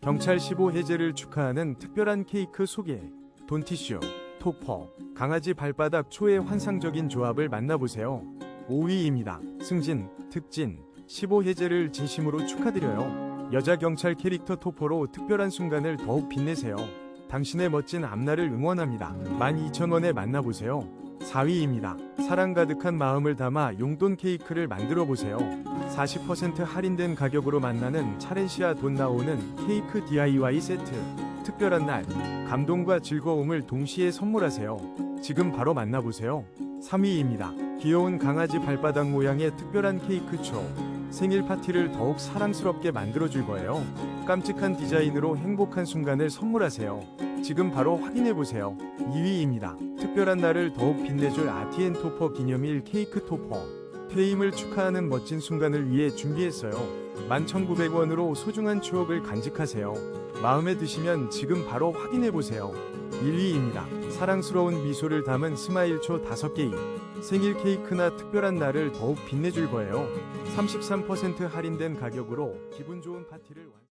경찰 15 해제를 축하하는 특별한 케이크 소개. 돈티슈, 토퍼, 강아지 발바닥 초의 환상적인 조합을 만나보세요. 5위입니다. 승진, 특진, 15 해제를 진심으로 축하드려요. 여자 경찰 캐릭터 토퍼로 특별한 순간을 더욱 빛내세요. 당신의 멋진 앞날을 응원합니다. 12,000원에 만나보세요. 4위입니다. 사랑 가득한 마음을 담아 용돈 케이크를 만들어 보세요. 40% 할인된 가격으로 만나는 차렌시아 돈 나오는 케이크 DIY 세트. 특별한 날, 감동과 즐거움을 동시에 선물하세요. 지금 바로 만나보세요. 3위입니다. 귀여운 강아지 발바닥 모양의 특별한 케이크 초. 생일 파티를 더욱 사랑스럽게 만들어줄 거예요. 깜찍한 디자인으로 행복한 순간을 선물하세요. 지금 바로 확인해보세요. 2위입니다. 특별한 날을 더욱 빛내줄 아티엔 토퍼 기념일 케이크 토퍼. 퇴임을 축하하는 멋진 순간을 위해 준비했어요. 11,900원으로 소중한 추억을 간직하세요. 마음에 드시면 지금 바로 확인해보세요. 1위입니다. 사랑스러운 미소를 담은 스마일초 5개입. 생일 케이크나 특별한 날을 더욱 빛내줄 거예요. 33% 할인된 가격으로 기분 좋은 파티를 완